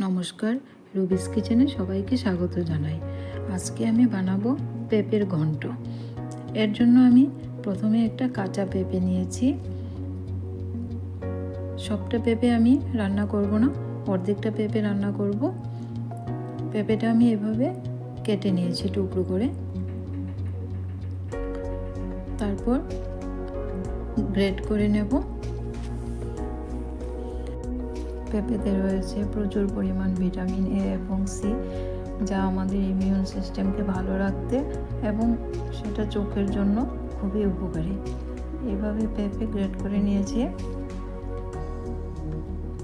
নমস্কার, রুবিস কিচেনে সবাইকে স্বাগত জানাই। আজকে আমি বানাবো পেঁপের ঘন্ট। এর জন্য আমি প্রথমে একটা কাঁচা পেঁপে নিয়েছি। সবটা পেঁপে আমি রান্না করব না, অর্ধেকটা পেঁপে রান্না করব। পেঁপেটা আমি এভাবে কেটে নিয়েছি টুকরো করে। তারপর গ্রেড করে নেব। পেঁপেতে রয়েছে প্রচুর পরিমাণ ভিটামিন এ এবং সি, যা আমাদের ইমিউন সিস্টেমকে ভালো রাখতে এবং সেটা চোখের জন্য খুবই উপকারী। এভাবে পেঁপে গ্রেড করে নিয়েছি।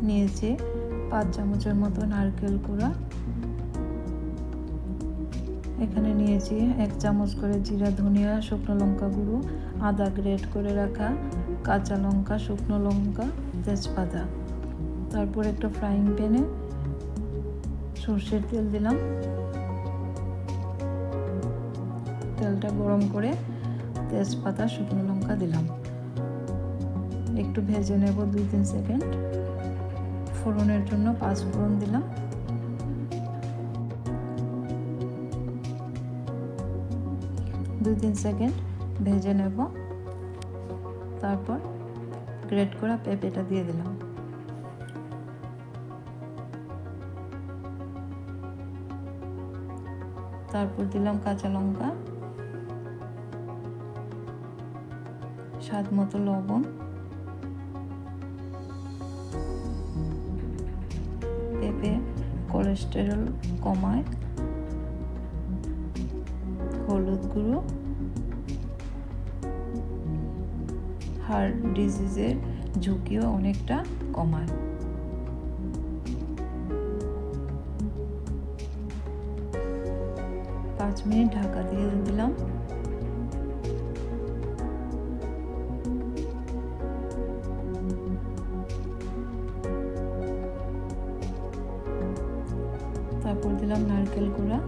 নিয়েছি পাঁচ চামচের মতো নারকেল কুড়া। এখানে নিয়েছি এক চামচ করে জিরা, ধনিয়া, শুকনো লঙ্কা গুঁড়ো, আদা গ্রেট করে রাখা কাঁচা লঙ্কা, শুকনো লঙ্কা, তেজপাতা। তারপর একটা ফ্রাইং প্যানে সর্ষের তেল দিলাম। তেলটা গরম করে তেজপাতা, শুকনো লঙ্কা দিলাম। একটু ভেজে নেব দুই তিন সেকেন্ড ফোড়নের জন্য পাঁচ ফোড়ন দিলাম। দুই তিন সেকেন্ড ভেজে নেব। তারপর গ্রেট করা পেঁপেটা দিয়ে দিলাম। তারপর দিলাম কাঁচা লঙ্কা স্বাদ মতো লবণ, পেঁপে কোলেস্টেরল কমায়, হলুদ গুঁড়ো, হার্ট ডিজিজের ঝুঁকিও অনেকটা কমায়। পাঁচ মিনিট ঢাকা দিয়ে দিলাম। তারপর দিলাম নারকেল গুঁড়া।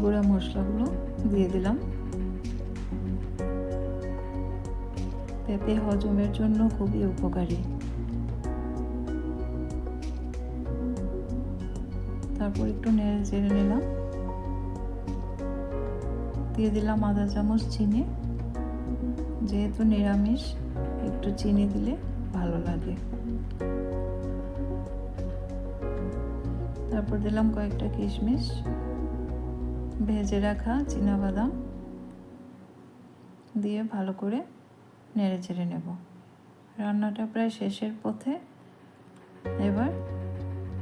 গুঁড়া মশলাগুলো দিয়ে দিলাম। পেঁপে হজমের জন্য খুবই উপকারী। তারপর একটু নেড়ে চেড়ে নিলাম। দিয়ে দিলাম আধা চামচ চিনি। যেহেতু নিরামিষ, একটু চিনি দিলে ভালো লাগে। তারপর দিলাম কয়েকটা কিশমিশ। ভেজে রাখা বাদাম দিয়ে ভালো করে নেড়ে চেড়ে নেব। রান্নাটা প্রায় শেষের পথে এবার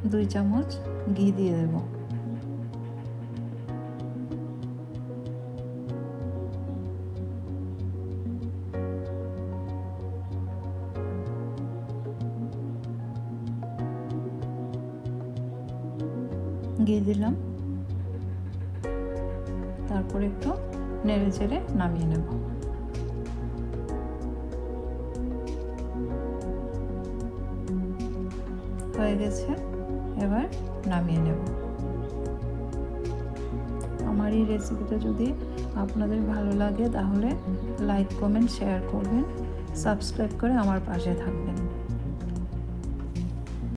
দুই চামচ ঘি দিয়ে দেব। ঘি দিলাম। তারপর একটু নেড়ে চেড়ে নামিয়ে নেব। হয়ে গেছে, এবার নামিয়ে নেব। আমার এই রেসিপিটা যদি আপনাদের ভালো লাগে, তাহলে লাইক কমেন্ট শেয়ার করবেন। সাবস্ক্রাইব করে আমার পাশে থাকবেন।